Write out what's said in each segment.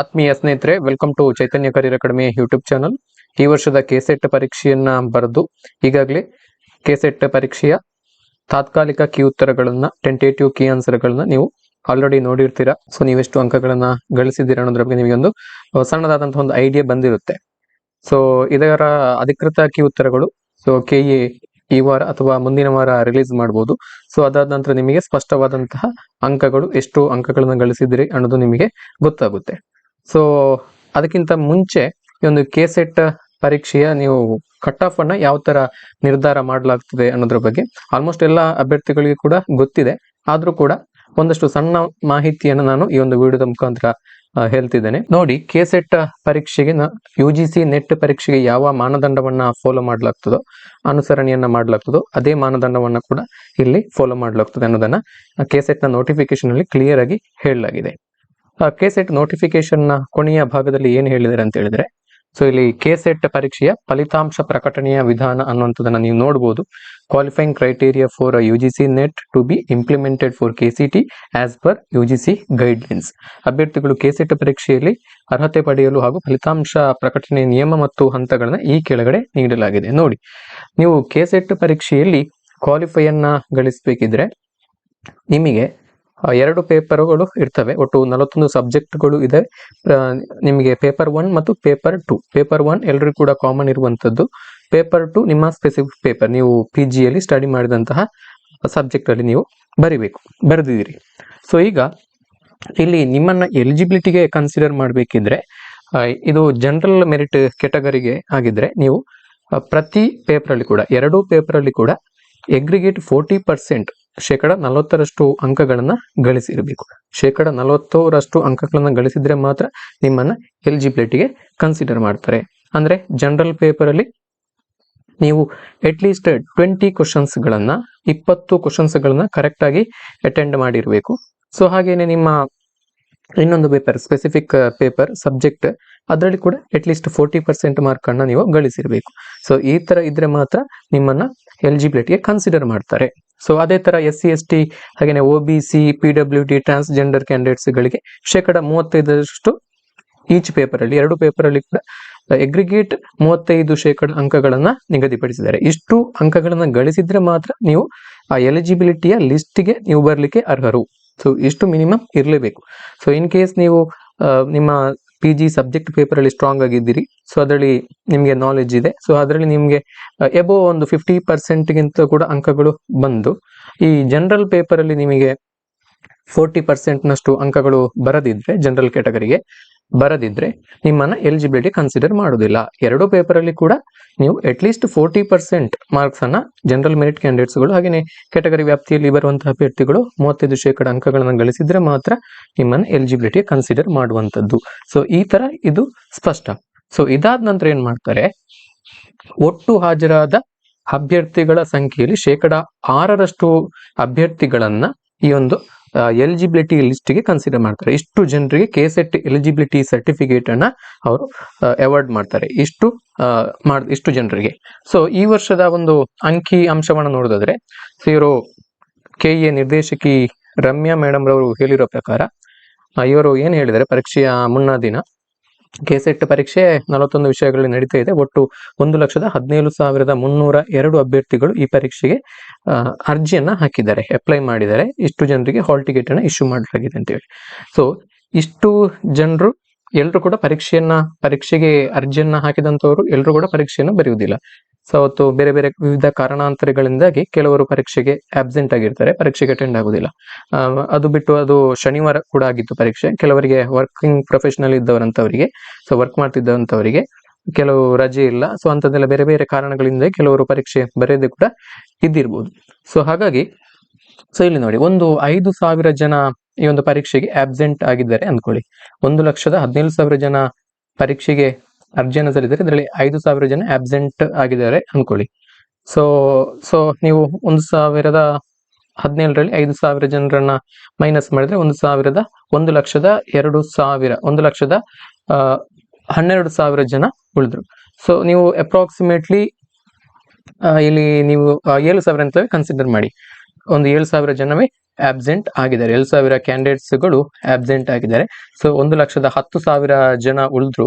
ಆತ್ಮೀಯ ಸ್ನೇಹಿತರೆ welcome to Chaitanya career academy YouTube channel ಈ ವರ್ಷದ ಕೆಸೆಟ್ ಪರೀಕ್ಷೆಯನ್ನ ಬರೆದು, ಈಗಾಗಲೇ ಕೆಸೆಟ್ ಪರೀಕ್ಷೆಯ ತಾತ್ಕಾಲಿಕ ಕೀ ಉತ್ತರಗಳನ್ನ ಟೆಂಟೇಟಿವ್ ಕೀ ಆನ್ಸರ್ಗಳನ್ನ ನೀವು ಆಲ್ರೆಡಿ ನೋಡಿರ್ತೀರಾ. ಸೊ ನೀವೆಷ್ಟು ಅಂಕಗಳನ್ನ ಗಳಿಸಿದ್ದೀರಾ ಅನ್ನೋದ್ರ ಬಗ್ಗೆ ನಿಮಗೆ ಒಂದು ಸಣ್ಣದಾದಂತಹ ಒಂದು ಐಡಿಯಾ ಬಂದಿರುತ್ತೆ. ಸೊ ಇದರ ಅಧಿಕೃತ ಕೀ ಉತ್ತರಗಳು ಸೊ ಕೆ ಎ ಈ ವಾರ ಅಥವಾ ಮುಂದಿನ ವಾರ ರಿಲೀಸ್ ಮಾಡಬಹುದು ಸೊ ಅದಾದ ನಂತರ ನಿಮಗೆ ಸ್ಪಷ್ಟವಾದಂತಹ ಅಂಕಗಳು, ಎಷ್ಟು ಅಂಕಗಳನ್ನ ಗಳಿಸಿದಿರಿ ಅನ್ನೋದು ನಿಮಗೆ ಗೊತ್ತಾಗುತ್ತೆ. ಸೊ ಅದಕ್ಕಿಂತ ಮುಂಚೆ ಈ ಒಂದು ಕೆ ಸೆಟ್ ಪರೀಕ್ಷೆಯ ನೀವು ಕಟ್ ಆಫ್ ಅನ್ನ ಯಾವ ತರ ನಿರ್ಧಾರ ಮಾಡಲಾಗ್ತದೆ ಅನ್ನೋದ್ರ ಬಗ್ಗೆ ಆಲ್ಮೋಸ್ಟ್ ಎಲ್ಲ ಅಭ್ಯರ್ಥಿಗಳಿಗೆ ಕೂಡ ಗೊತ್ತಿದೆ. ಆದ್ರೂ ಕೂಡ ಒಂದಷ್ಟು ಸಣ್ಣ ಮಾಹಿತಿಯನ್ನು ನಾನು ಈ ಒಂದು ವಿಡಿಯೋದ ಮುಖಾಂತರ ಹೇಳ್ತಿದ್ದೇನೆ. ನೋಡಿ ಕೆ ಸೆಟ್ ಪರೀಕ್ಷೆಗೆ ಯು ಜಿ ಸಿ ನೆಟ್ ಪರೀಕ್ಷೆಗೆ ಯಾವ ಮಾನದಂಡವನ್ನ ಫಾಲೋ ಮಾಡಲಾಗ್ತದೋ ಅನುಸರಣೆಯನ್ನ ಮಾಡಲಾಗ್ತದೋ ಅದೇ ಮಾನದಂಡವನ್ನ ಕೂಡ ಇಲ್ಲಿ ಫಾಲೋ ಮಾಡಲಾಗ್ತದೆ ಅನ್ನೋದನ್ನ ಕೆ ಸೆಟ್ನ ನೋಟಿಫಿಕೇಶನ್ ಅಲ್ಲಿ ಕ್ಲಿಯರ್ ಆಗಿ ಹೇಳಲಾಗಿದೆ. ಕೆ ಸೆಟ್ ನೋಟಿಫಿಕೇಶನ್ನ ಕೊನೆಯ ಭಾಗದಲ್ಲಿ ಏನ್ ಹೇಳಿದ್ದಾರೆ ಅಂತ ಹೇಳಿದ್ರೆ ಸೊ ಇಲ್ಲಿ ಕೆಸೆಟ್ ಪರೀಕ್ಷೆಯ ಫಲಿತಾಂಶ ಪ್ರಕಟಣೆಯ ವಿಧಾನ ಅನ್ನುವಂಥದ್ದನ್ನ ನೀವು ನೋಡಬಹುದು qualifying criteria for U G C NET to be implemented for K C T as per U G C guidelines ಅಭ್ಯರ್ಥಿಗಳು ಕೆಸೆಟ್ ಪರೀಕ್ಷೆಯಲ್ಲಿ ಅರ್ಹತೆ ಪಡೆಯಲು ಹಾಗೂ ಫಲಿತಾಂಶ ಪ್ರಕಟಣೆಯ ನಿಯಮ ಮತ್ತು ಹಂತಗಳನ್ನ ಈ ಕೆಳಗಡೆ ನೀಡಲಾಗಿದೆ. ನೋಡಿ, ನೀವು ಕೆಸೆಟ್ ಪರೀಕ್ಷೆಯಲ್ಲಿ ಕ್ವಾಲಿಫೈಯನ್ನ ಗಳಿಸಬೇಕಿದ್ರೆ, ನಿಮಗೆ ಎರಡು ಪೇಪರ್ಗಳು ಇರ್ತವೆ. ಒಟ್ಟು ನಲವತ್ತೊಂದು ಸಬ್ಜೆಕ್ಟ್ಗಳು ಇದೆ. ನಿಮಗೆ ಪೇಪರ್ ಒನ್ ಮತ್ತು ಪೇಪರ್ ಟು. ಪೇಪರ್ ಒನ್ ಎಲ್ಲರಿಗೂ ಕೂಡ ಕಾಮನ್ ಇರುವಂಥದ್ದು. ಪೇಪರ್ ಟು ನಿಮ್ಮ ಸ್ಪೆಸಿಫಿಕ್ ಪೇಪರ್. ನೀವು ಪಿ ಜಿಯಲ್ಲಿ ಸ್ಟಡಿ ಮಾಡಿದಂತಹ ಸಬ್ಜೆಕ್ಟಲ್ಲಿ ನೀವು ಬರಿಬೇಕು. ಬರೆದಿದ್ದೀರಿ. ಸೊ, ಈಗ ಇಲ್ಲಿ ನಿಮ್ಮನ್ನ ಎಲಿಜಿಬಿಲಿಟಿಗೆ ಕನ್ಸಿಡರ್ ಮಾಡಬೇಕಿದ್ರೆ ಇದು ಜನರಲ್ ಮೆರಿಟ್ ಕೆಟಗರಿಗೆ ಆಗಿದ್ರೆ ನೀವು ಪ್ರತಿ ಪೇಪರಲ್ಲಿ ಕೂಡ, ಎರಡೂ ಪೇಪರಲ್ಲಿ ಕೂಡ, ಎಗ್ರಿಗೇಟ್ ಫೋರ್ಟಿ ಪರ್ಸೆಂಟ್ ಶೇಕಡ ನಲವತ್ತರಷ್ಟು ಅಂಕಗಳನ್ನ ಗಳಿಸಿರಬೇಕು. ಶೇಕಡ ನಲವತ್ತರಷ್ಟು ಅಂಕಗಳನ್ನ ಗಳಿಸಿದ್ರೆ ಮಾತ್ರ ನಿಮ್ಮನ್ನ ಎಲಿಜಿಬಿಲಿಟಿಗೆ ಕನ್ಸಿಡರ್ ಮಾಡ್ತಾರೆ. ಅಂದ್ರೆ ಜನರಲ್ ಪೇಪರ್ ಅಲ್ಲಿ ನೀವು ಅಟ್ಲೀಸ್ಟ್ ಟ್ವೆಂಟಿ ಕ್ವಶನ್ಸ್ ಗಳನ್ನ, ಇಪ್ಪತ್ತು ಕ್ವಶನ್ಸ್ ಗಳನ್ನ ಕರೆಕ್ಟ್ ಆಗಿ ಅಟೆಂಡ್ ಮಾಡಿರಬೇಕು. ಸೊ ಹಾಗೇನೆ ನಿಮ್ಮ ಇನ್ನೊಂದು ಪೇಪರ್ ಸ್ಪೆಸಿಫಿಕ್ ಪೇಪರ್ ಸಬ್ಜೆಕ್ಟ್ ಅದರಲ್ಲಿ ಕೂಡ ಅಟ್ಲೀಸ್ಟ್ ಫೋರ್ಟಿ ಪರ್ಸೆಂಟ್ ಮಾರ್ಕ್ ಅನ್ನ ನೀವು ಗಳಿಸಿರಬೇಕು. ಸೊ ಈ ತರ ಇದ್ರೆ ಮಾತ್ರ ನಿಮ್ಮನ್ನ ಎಲಿಜಿಬಿಲಿಟಿಗೆ ಕನ್ಸಿಡರ್ ಮಾಡ್ತಾರೆ. ಸೊ ಅದೇ ತರ ಎಸ್ ಸಿ ಎಸ್ ಟಿ ಹಾಗೆ O B C P W D transgender candidates ಗಳಿಗೆ ಶೇಕಡ ಮೂವತ್ತೈದರಷ್ಟು ಈಚ್ ಪೇಪರ್ ಅಲ್ಲಿ, ಎರಡು ಪೇಪರ್ ಅಲ್ಲಿ ಕೂಡ ಎಗ್ರಿಗೇಟ್ ಮೂವತ್ತೈದು ಶೇಕಡ ಅಂಕಗಳನ್ನ ನಿಗದಿಪಡಿಸಿದ್ದಾರೆ. ಇಷ್ಟು ಅಂಕಗಳನ್ನ ಗಳಿಸಿದ್ರೆ ಮಾತ್ರ ನೀವು ಆ ಎಲಿಜಿಬಿಲಿಟಿಯ ಲಿಸ್ಟ್ಗೆ ನೀವು ಬರ್ಲಿಕ್ಕೆ ಅರ್ಹರು. ಸೊ ಇಷ್ಟು ಮಿನಿಮಮ್ ಇರಲೇಬೇಕು. ಸೊ ಇನ್ ಕೇಸ್ ನೀವು ನಿಮ್ಮ ಪಿ ಜಿ ಸಬ್ಜೆಕ್ಟ್ ಪೇಪರಲ್ಲಿ ಸ್ಟ್ರಾಂಗ್ ಆಗಿದ್ದೀರಿ. ಸೊ ಅದರಲ್ಲಿ ನಿಮಗೆ ನಾಲೆಜ್ ಇದೆ. ಸೊ ಅದರಲ್ಲಿ ನಿಮಗೆ ಎಬೋ ಒಂದು ಫಿಫ್ಟಿ ಪರ್ಸೆಂಟ್ಗಿಂತ ಕೂಡ ಅಂಕಗಳು ಬಂದು, ಈ ಜನರಲ್ ಪೇಪರಲ್ಲಿ ನಿಮಗೆ ಫೋರ್ಟಿ ಪರ್ಸೆಂಟ್ನಷ್ಟು ಅಂಕಗಳು ಬರದಿದ್ರೆ ಜನರಲ್ ಕ್ಯಾಟಗರಿಗೆ ಬರದಿದ್ರೆ ನಿಮ್ಮನ್ನ ಎಲಿಜಿಬಿಲಿಟಿ ಕನ್ಸಿಡರ್ ಮಾಡುವುದಿಲ್ಲ. ಎರಡು ಪೇಪರ್ ಅಲ್ಲಿ ಕೂಡ ನೀವು at least forty percent marks ಅನ್ನ ಜನರಲ್ ಮೆರಿಟ್ ಕ್ಯಾಂಡಿಡೇಟ್ಸ್ಗಳು ಹಾಗೆಯೇ ಕ್ಯಾಟಗರಿ ವ್ಯಾಪ್ತಿಯಲ್ಲಿ ಬರುವಂತಹ ಅಭ್ಯರ್ಥಿಗಳು ಮೂವತ್ತೈದು ಶೇಕಡ ಅಂಕಗಳನ್ನು ಗಳಿಸಿದ್ರೆ ಮಾತ್ರ ನಿಮ್ಮನ್ನ ಎಲಿಜಿಬಿಲಿಟಿ ಕನ್ಸಿಡರ್ ಮಾಡುವಂತದ್ದು ಸೊ ಈ ತರ ಇದು ಸ್ಪಷ್ಟ. ಸೊ ಇದಾದ ನಂತರ ಏನ್ ಮಾಡ್ತಾರೆ? ಒಟ್ಟು ಹಾಜರಾದ ಅಭ್ಯರ್ಥಿಗಳ ಸಂಖ್ಯೆಯಲ್ಲಿ ಶೇಕಡ ಆರರಷ್ಟು ಅಭ್ಯರ್ಥಿಗಳನ್ನ ಈ ಒಂದು ಎಲಿಜಿಬಿಲಿಟಿ ಲಿಸ್ಟ್ಗೆ ಕನ್ಸಿಡರ್ ಮಾಡ್ತಾರೆ. ಇಷ್ಟು ಜನರಿಗೆ ಕೆ ಸೆಟ್ ಎಲಿಜಿಬಿಲಿಟಿ ಸರ್ಟಿಫಿಕೇಟ್ ಅನ್ನ ಅವರು ಅವಾರ್ಡ್ ಮಾಡ್ತಾರೆ. ಇಷ್ಟು ಮಾಡ್, ಇಷ್ಟು ಜನರಿಗೆ. ಸೊ ಈ ವರ್ಷದ ಒಂದು ಅಂಕಿ ಅಂಶವನ್ನು ನೋಡೋದಾದ್ರೆ ಇವರು ಕೆ ಎ ನಿರ್ದೇಶಕಿ ರಮ್ಯಾ ಮೇಡಮ್ ರವರು ಹೇಳಿರೋ ಪ್ರಕಾರ ಇವರು ಏನ್ ಹೇಳಿದರೆ, ಪರೀಕ್ಷೆಯ ಮುನ್ನಾ ದಿನ? ಕೆ ಸೆಟ್ ಪರೀಕ್ಷೆ ನಲವತ್ತೊಂದು ವಿಷಯಗಳಲ್ಲಿ ನಡೀತಾ ಇದೆ. ಒಟ್ಟು ಒಂದು ಲಕ್ಷದ ಹದಿನೇಳು ಸಾವಿರದ ಮುನ್ನೂರ ಎರಡು ಅಭ್ಯರ್ಥಿಗಳು ಈ ಪರೀಕ್ಷೆಗೆ ಅರ್ಜಿಯನ್ನ ಹಾಕಿದ್ದಾರೆ ಅಪ್ಲೈ ಮಾಡಿದ್ದಾರೆ. ಇಷ್ಟು ಜನರಿಗೆ ಹಾಲ್ ಟಿಕೆಟ್ ಅನ್ನ ಇಶ್ಯೂ ಮಾಡಲಾಗಿದೆ ಅಂತ ಹೇಳಿ. ಸೊ ಇಷ್ಟು ಜನರು ಎಲ್ಲರೂ ಕೂಡ ಪರೀಕ್ಷೆಯನ್ನ, ಪರೀಕ್ಷೆಗೆ ಅರ್ಜಿಯನ್ನ ಹಾಕಿದಂತವರು ಎಲ್ಲರೂ ಕೂಡ ಪರೀಕ್ಷೆಯನ್ನು ಬರೆಯುವುದಿಲ್ಲ. ಸೊ ಅವತ್ತು ಬೇರೆ ಬೇರೆ ವಿವಿಧ ಕಾರಣಾಂತರಗಳಿಂದಾಗಿ ಕೆಲವರು ಪರೀಕ್ಷೆಗೆ ಆಬ್ಸೆಂಟ್ ಆಗಿರ್ತಾರೆ, ಪರೀಕ್ಷೆಗೆ ಅಟೆಂಡ್ ಆಗುದಿಲ್ಲ. ಅದು ಬಿಟ್ಟು ಅದು ಶನಿವಾರ ಕೂಡ ಆಗಿತ್ತು ಪರೀಕ್ಷೆ. ಕೆಲವರಿಗೆ ವರ್ಕಿಂಗ್ ಪ್ರೊಫೆಷನಲ್ ಇದ್ದವರಂತವರಿಗೆ ಸೊ ವರ್ಕ್ ಮಾಡ್ತಿದ್ದವಂತವರಿಗೆ ಕೆಲವು ರಜೆ ಇಲ್ಲ. ಸೊ ಅಂತದೆಲ್ಲ ಬೇರೆ ಬೇರೆ ಕಾರಣಗಳಿಂದ ಕೆಲವರು ಪರೀಕ್ಷೆ ಬರೆಯದೆ ಕೂಡ ಇದ್ದಿರ್ಬೋದು. ಸೊ ಹಾಗಾಗಿ ಸೊ ಇಲ್ಲಿ ನೋಡಿ, ಒಂದು ಐದು ಸಾವಿರ ಜನ ಈ ಒಂದು ಪರೀಕ್ಷೆಗೆ ಆಬ್ಸೆಂಟ್ ಆಗಿದ್ದಾರೆ ಅಂದ್ಕೊಳ್ಳಿ. ಒಂದು ಲಕ್ಷದ ಹದಿನೇಳು ಸಾವಿರ ಜನ ಪರೀಕ್ಷೆಗೆ ಅರ್ಜಿಯನ್ನು ಸಲ್ಲಿಸಿದರೆ ಇದರಲ್ಲಿ ಐದು ಸಾವಿರ ಜನ ಆಬ್ಸೆಂಟ್ ಆಗಿದ್ದಾರೆ ಅನ್ಕೊಳ್ಳಿ. ಸೊ ಸೊ ನೀವು ಒಂದು ಸಾವಿರದ ಹದಿನೇಳರಲ್ಲಿ ಐದು ಸಾವಿರ ಜನರನ್ನ ಮೈನಸ್ ಮಾಡಿದ್ರೆ ಒಂದು ಸಾವಿರದ ಒಂದು ಲಕ್ಷದ ಎರಡು ಸಾವಿರ, ಒಂದು ಲಕ್ಷದ ಹನ್ನೆರಡು ಸಾವಿರ ಜನ ಉಳಿದ್ರು. ಸೊ ನೀವು ಅಪ್ರಾಕ್ಸಿಮೇಟ್ಲಿ ಇಲ್ಲಿ ನೀವು ಏಳು ಸಾವಿರ ಅಂತ ಕನ್ಸಿಡರ್ ಮಾಡಿ. ಒಂದು ಏಳು ಸಾವಿರ ಜನವೇ ಆಬ್ಸೆಂಟ್ ಆಗಿದ್ದಾರೆ. ಎರಡು ಸಾವಿರ ಕ್ಯಾಂಡಿಡೇಟ್ಸ್ಗಳು ಆಬ್ಸೆಂಟ್ ಆಗಿದ್ದಾರೆ. ಸೊ ಒಂದು ಲಕ್ಷದ ಹತ್ತು ಸಾವಿರ ಜನ ಉಳಿದ್ರು.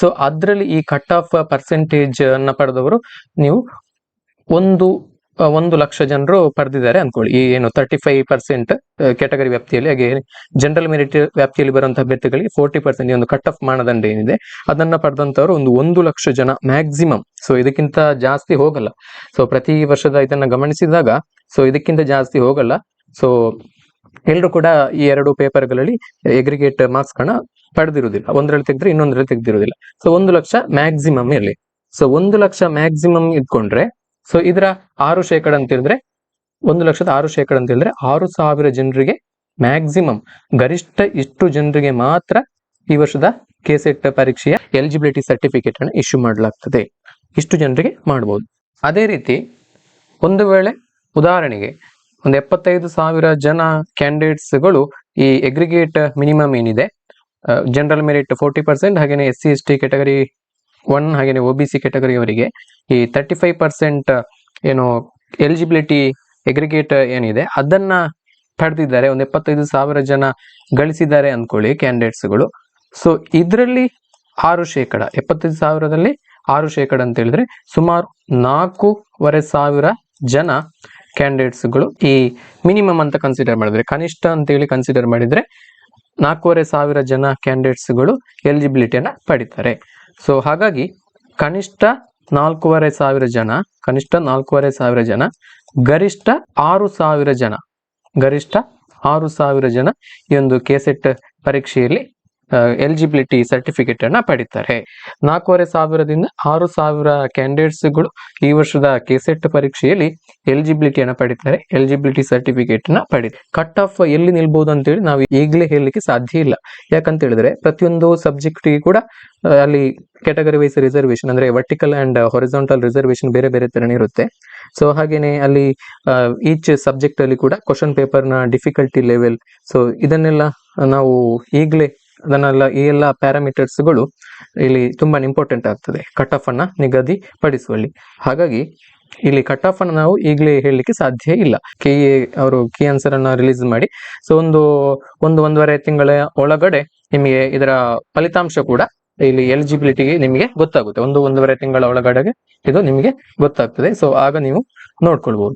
ಸೊ ಅದರಲ್ಲಿ ಈ ಕಟ್ ಆಫ್ ಪರ್ಸೆಂಟೇಜ್ ಅನ್ನ ಪಡೆದವರು ನೀವು ಒಂದು ಒಂದು ಲಕ್ಷ ಜನರು ಪಡೆದಿದ್ದಾರೆ ಅನ್ಕೊಳ್ಳಿ ಈ ಏನು ತರ್ಟಿ ಫೈವ್ ಪರ್ಸೆಂಟ್ ಕ್ಯಾಟಗರಿ ವ್ಯಾಪ್ತಿಯಲ್ಲಿ, ಹಾಗೆ ಜನರಲ್ ಮೆರಿಟ್ ವ್ಯಾಪ್ತಿಯಲ್ಲಿ ಬರುವಂತಹ ಅಭ್ಯರ್ಥಿಗಳಿಗೆ ಫೋರ್ಟಿ ಪರ್ಸೆಂಟ್ ಒಂದು ಕಟ್ ಆಫ್ ಮಾನದಂಡ ಏನಿದೆ, ಅದನ್ನ ಪಡೆದಂತವರು ಒಂದು ಒಂದು ಲಕ್ಷ ಜನ ಮ್ಯಾಕ್ಸಿಮಮ್ ಸೊ ಇದಕ್ಕಿಂತ ಜಾಸ್ತಿ ಹೋಗಲ್ಲ. ಸೊ ಪ್ರತಿ ವರ್ಷದ ಇದನ್ನ ಗಮನಿಸಿದಾಗ ಸೊ ಇದಕ್ಕಿಂತ ಜಾಸ್ತಿ ಹೋಗಲ್ಲ. ಸೊ ಎಲ್ಲರೂ ಕೂಡ ಈ ಎರಡು ಪೇಪರ್ಗಳಲ್ಲಿ ಎಗ್ರಿಗೇಟ್ ಮಾರ್ಕ್ಸ್ ಗಳನ್ನ ಪಡೆದಿರುವುದಿಲ್ಲ. ಒಂದರಲ್ಲಿ ತೆಗೆದ್ರೆ ಇನ್ನೊಂದರಲ್ಲಿ ತೆಗೆದಿರುವುದಿಲ್ಲ. ಸೊ ಒಂದು ಲಕ್ಷ ಮ್ಯಾಕ್ಸಿಮಮ್ ಇರಲಿ. ಸೊ ಒಂದು ಲಕ್ಷ ಮ್ಯಾಕ್ಸಿಮಮ್ ಇದ್ಕೊಂಡ್ರೆ ಸೊ ಇದರ ಆರು ಶೇಕಡ ಅಂತ ಹೇಳಿದ್ರೆ ಒಂದು ಲಕ್ಷದ ಆರು ಶೇಕಡ ಅಂತ ಹೇಳಿದ್ರೆ ಆರು ಸಾವಿರ ಜನರಿಗೆ ಮ್ಯಾಕ್ಸಿಮಮ್ ಗರಿಷ್ಠ ಇಷ್ಟು ಜನರಿಗೆ ಮಾತ್ರ ಈ ವರ್ಷದ ಕೆಸೆಟ್ ಪರೀಕ್ಷೆಯ ಎಲಿಜಿಬಿಲಿಟಿ ಸರ್ಟಿಫಿಕೇಟ್ ಅನ್ನು ಇಶ್ಯೂ ಮಾಡಲಾಗ್ತದೆ. ಇಷ್ಟು ಜನರಿಗೆ ಮಾಡಬಹುದು ಅದೇ ರೀತಿ, ಒಂದು ವೇಳೆ ಉದಾಹರಣೆಗೆ ಒಂದು ಎಪ್ಪತ್ತೈದು ಸಾವಿರ ಜನ ಕ್ಯಾಂಡಿಡೇಟ್ಸ್ಗಳು ಈ ಎಗ್ರಿಗೇಟ್ ಮಿನಿಮಮ್ ಏನಿದೆ. ಜನರಲ್ ಮೆರಿಟ್ ಫೋರ್ಟಿ ಪರ್ಸೆಂಟ್ ಹಾಗೆಯೇ S C S T category one ಹಾಗೇನೆ ಒ ಬಿ ಸಿ ಕೆಟಗರಿ ಅವರಿಗೆ ಈ ತರ್ಟಿ ಫೈವ್ ಪರ್ಸೆಂಟ್ ಏನು ಎಲಿಜಿಬಿಲಿಟಿ ಎಗ್ರಿಗೇಟ್ ಏನಿದೆ, ಅದನ್ನ ಪಡೆದಿದ್ದಾರೆ. ಒಂದು ಎಪ್ಪತ್ತೈದು ಸಾವಿರ ಜನ ಗಳಿಸಿದ್ದಾರೆ ಅಂದ್ಕೊಳ್ಳಿ ಕ್ಯಾಂಡಿಡೇಟ್ಸ್ಗಳು ಸೊ ಇದರಲ್ಲಿ ಆರು ಶೇಕಡ, ಎಪ್ಪತ್ತೈದು ಸಾವಿರದಲ್ಲಿ ಆರು ಶೇಕಡ ಅಂತ ಹೇಳಿದ್ರೆ ಸುಮಾರು ನಾಲ್ಕೂವರೆ ಸಾವಿರ ಜನ ಕ್ಯಾಂಡಿಡೇಟ್ಸ್ಗಳು ಈ ಮಿನಿಮಮ್ ಅಂತ ಕನ್ಸಿಡರ್ ಮಾಡಿದ್ರೆ, ಕನಿಷ್ಠ ಅಂತೇಳಿ ಕನ್ಸಿಡರ್ ಮಾಡಿದ್ರೆ ನಾಲ್ಕೂವರೆ ಸಾವಿರ ಜನ ಕ್ಯಾಂಡಿಡೇಟ್ಸ್ಗಳು ಎಲಿಜಿಬಿಲಿಟಿಯನ್ನ ಪಡಿತಾರೆ. ಸೊ ಹಾಗಾಗಿ ಕನಿಷ್ಠ ನಾಲ್ಕೂವರೆ ಸಾವಿರ ಜನ, ಕನಿಷ್ಠ ನಾಲ್ಕೂವರೆ ಸಾವಿರ ಜನ, ಗರಿಷ್ಠ ಆರು ಸಾವಿರ ಜನ, ಗರಿಷ್ಠ ಆರು ಸಾವಿರ ಜನ ಈ ಒಂದು ಕೆಸೆಟ್ ಪರೀಕ್ಷೆಯಲ್ಲಿ ಎಲಿಜಿಬಿಲಿಟಿ ಸರ್ಟಿಫಿಕೇಟ್ ಅನ್ನ ಪಡಿತಾರೆ. ನಾಲ್ಕೂವರೆ ಸಾವಿರದಿಂದ ಆರು ಸಾವಿರ ಕ್ಯಾಂಡಿಡೇಟ್ಸ್ಗಳು ಈ ವರ್ಷದ ಕೆಸೆಟ್ ಪರೀಕ್ಷೆಯಲ್ಲಿ ಎಲಿಜಿಬಿಲಿಟಿಯನ್ನು ಪಡಿತಾರೆ. ಎಲಿಜಿಬಿಲಿಟಿ ಸರ್ಟಿಫಿಕೇಟ್ನ ಪಡಿತಾರೆ ಕಟ್ ಆಫ್ ಎಲ್ಲಿ ನಿಲ್ಬಹುದು ಅಂತೇಳಿ ನಾವು ಈಗಲೇ ಹೇಳಲಿಕ್ಕೆ ಸಾಧ್ಯ ಇಲ್ಲ. ಯಾಕಂತ ಹೇಳಿದ್ರೆ ಪ್ರತಿಯೊಂದು ಸಬ್ಜೆಕ್ಟ್ ಕೂಡ ಅಲ್ಲಿ ಕ್ಯಾಟಗರಿ ವೈಸ್ ರಿಸರ್ವೇಶನ್ ಅಂದ್ರೆ ವರ್ಟಿಕಲ್ ಅಂಡ್ ಹೊರಿಸಾಂಟಲ್ ರಿಸರ್ವೇಶನ್ ಬೇರೆ ಬೇರೆ ತರನೇ ಇರುತ್ತೆ. ಸೊ ಹಾಗೇನೆ ಅಲ್ಲಿ ಈಚ್ ಸಬ್ಜೆಕ್ಟ್ ಅಲ್ಲಿ ಕೂಡ ಕ್ವಶನ್ನ ಡಿಫಿಕಲ್ಟಿ ಲೆವೆಲ್ ಸೊ ಇದನ್ನೆಲ್ಲ ನಾವು ಈಗಲೇ ಅದನ್ನೆಲ್ಲ ಈ ಎಲ್ಲ ಪ್ಯಾರಾಮೀಟರ್ಸ್ಗಳು ಇಲ್ಲಿ ತುಂಬಾ ಇಂಪಾರ್ಟೆಂಟ್ ಆಗ್ತದೆ. ಕಟ್ ಆಫ್ ಅನ್ನ ನಿಗದಿ ಪಡಿಸುವಲ್ಲಿ ಹಾಗಾಗಿ ಇಲ್ಲಿ ಕಟ್ ಆಫ್ ಅನ್ನು ನಾವು ಈಗಲೇ ಹೇಳಲಿಕ್ಕೆ ಸಾಧ್ಯ ಇಲ್ಲ. ಕೆ ಎ ಅವರು ಕೀ ಆನ್ಸರ್ ಅನ್ನ ರಿಲೀಸ್ ಮಾಡಿ. ಸೊ ಒಂದು ಒಂದು ಒಂದೂವರೆ ತಿಂಗಳ ಒಳಗಡೆ ನಿಮಗೆ ಇದರ ಫಲಿತಾಂಶ ಕೂಡ ಇಲ್ಲಿ ಎಲಿಜಿಬಿಲಿಟಿಗೆ ನಿಮಗೆ ಗೊತ್ತಾಗುತ್ತೆ. ಒಂದು ಒಂದೂವರೆ ತಿಂಗಳ ಒಳಗಡೆಗೆ ಇದು ನಿಮಗೆ ಗೊತ್ತಾಗ್ತದೆ. ಸೊ ಆಗ ನೀವು ನೋಡ್ಕೊಳ್ಬಹುದು